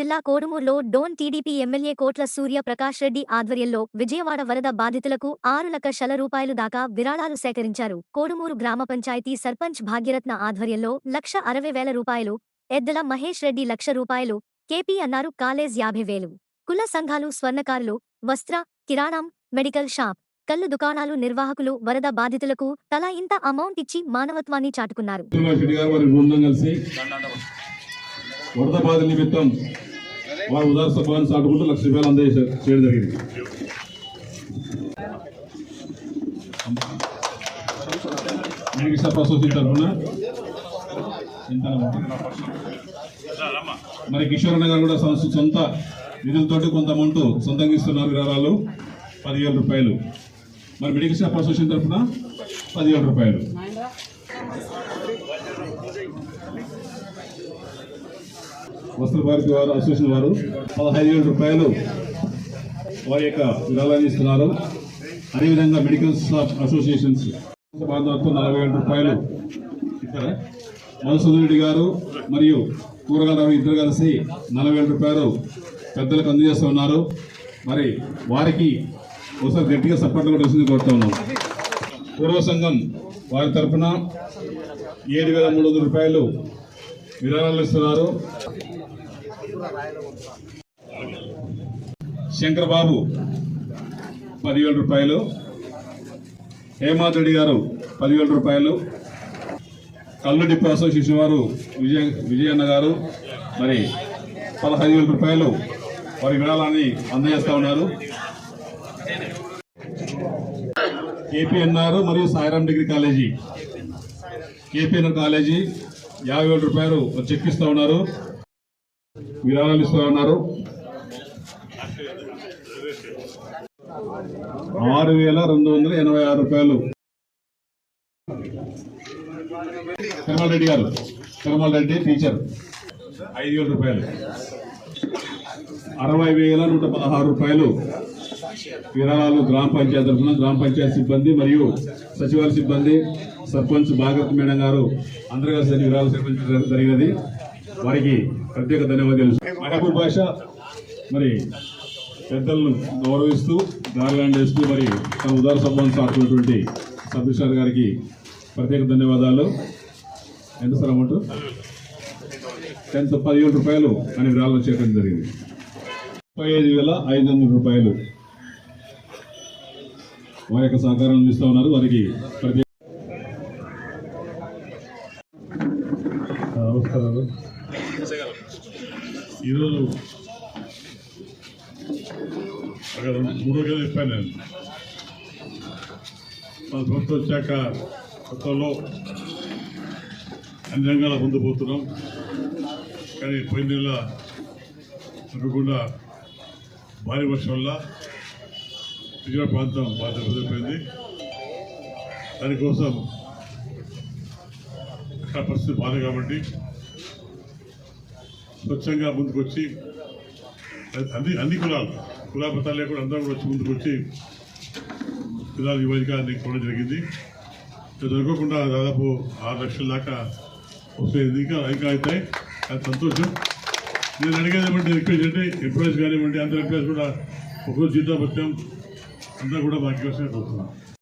జిల్లా కోడుమూరులో Dhone TDP MLA కోట్ల సూర్య ప్రకాష్ రెడ్డి ఆధ్వర్యంలో విజయవాడ వరద బాధితులకు ఆరు లక్షల రూపాయలు దాకా విరాళాలు సేకరించారు. కోడుమూరు గ్రామ పంచాయతీ సర్పంచ్ భాగ్యరత్న ఆధ్వర్యంలో లక్ష అరవై వేల రూపాయలు ఎద్దల మహేష్ రెడ్డి లక్ష రూపాయలు కేపీ అన్నారు కాలేజ్ యాభై వేలు. కుల సంఘాలు స్వర్ణకారులు వస్త్ర కిరాణం మెడికల్ షాప్ కళ్ళు దుకాణాలు నిర్వాహకులు వరద బాధితులకు తలా ఇంత అమౌంట్ ఇచ్చి మానవత్వాన్ని చాటుకున్నారు. వరద బాధ నిమిత్తం వారి ఉదార సభాన్ని చాటుకుంటూ లక్ష రూపాయలు అందజేశారు. చేయడం జరిగింది. మెడికల్ షాప్ అసోసియేషన్ తరఫున మరి కిషోర్ అన్న గారు కూడా సొంత- నిధులతోటి కొంత అమౌంట్ సొంతంగా ఇస్తున్నారు విరాళాలు. పదివేల రూపాయలు. మరి మెడికల్ స్టాఫ్ అసోసియేషన్ తరఫున పదివేల రూపాయలు. వస్త్ర భారతి వారు అసోసియేషన్ వారు పదహైదు వేల రూపాయలు వారి యొక్క విరాళాన్ని ఇస్తున్నారు. అదేవిధంగా మెడికల్ షాప్ అసోసియేషన్స్ బాంధవత్వం నలభై వేల రూపాయలు ఇస్తారా మధుసూదన్ రెడ్డి గారు మరియు కూరగాయల ఇద్దరు కలిసి నలభై వేల రూపాయలు పెద్దలకు అందజేస్తున్నారు మరి వారికి ఒకసారి గట్టిగా సపోర్ట్ కూడా వస్తుంది కోరుతా ఉన్నాం. పూర్వ సంఘం వారి తరఫున ఏడు వేల మూడు వందల రూపాయలు విరాళాలు ఇస్తున్నారు. శంకరబాబు పదివేల రూపాయలు. హేమాద్ రెడ్డి గారు పదివేల రూపాయలు. కళ్ళు డిపో అసోసియేషన్ వారు విజయ విజయన్న గారు. మరి పదహైదు వేల రూపాయలు వారి విరాళాన్ని అందజేస్తా ఉన్నారు. కేపీఎన్ఆర్ మరియు Sairam degree college. KPNR college యాభై వేల రూపాయలు చెక్ ఉన్నారు. విరాళాలు ఇస్తా ఉన్నారు ఆరు వేల రెండు వందల ఎనభై ఆరు రూపాయలు. తిరుమల రెడ్డి గారు. తిరుమల రెడ్డి టీచర్. ఐదు వేల రూపాయలు. అరవై వేల నూట పదహారు రూపాయలు. విరాళాలు గ్రామ పంచాయతీ తరఫున గ్రామ పంచాయతీ సిబ్బంది మరియు సచివాలయ సిబ్బంది సర్పంచ్ భాగవత్ మేడం గారు. అందరూ కలిసి విరాళాలు సేకరించడం జరిగినది. వారికి ప్రత్యేక ధన్యవాదాలు. మహబూబ్ భాష మరి పెద్దలను గౌరవిస్తూ గార్లాండ్ వేస్తూ మరి తన ఉదార సంబంధం సాటుకున్నటువంటి సబ్మిషనర్ గారికి ప్రత్యేక ధన్యవాదాలు. ఎంత సార్ అమౌంట్? టెన్త్ పదివేల రూపాయలు అని విరాళం చేయడం జరిగింది. ముప్పై ఐదు వేల ఐదు వందల రూపాయలు వారి యొక్క సహకారం అందిస్తూ ఉన్నారు. వారికి ప్రత్యేక ఈరోజు అక్కడ మూడో గేదె చెప్పాను నేను మన ప్రభుత్వం వచ్చాక కొత్తలో అన్ని రంగాల ముందు పోతున్నాం కానీ పోయిన నెల అనుకుండా భారీ వర్షం వల్ల విజయవాడ ప్రాంతం బాగా దెబ్బతిపోయింది దానికోసం అక్కడ పరిస్థితి బాధ కాబట్టి స్వచ్ఛంగా ముందుకొచ్చి అన్ని అన్ని కులాలు కులాపతాలు లేకుండా అందరూ కూడా వచ్చి ముందుకొచ్చి కులాలు యువతిగా కొనడం జరిగింది. దొరకకుండా దాదాపు ఆరు లక్షల దాకా వస్తుంది ఇంకా ఇంకా అవుతాయి అది సంతోషం. నేను అడిగేది ఏమంటే రిక్వెస్ట్ అంటే ఎంప్లాయీస్ కానివ్వండి అందరు ఎంప్లాయీస్ కూడా ఒకరోజు జీతం వచ్చాం అందరూ కూడా మాకు వస్తే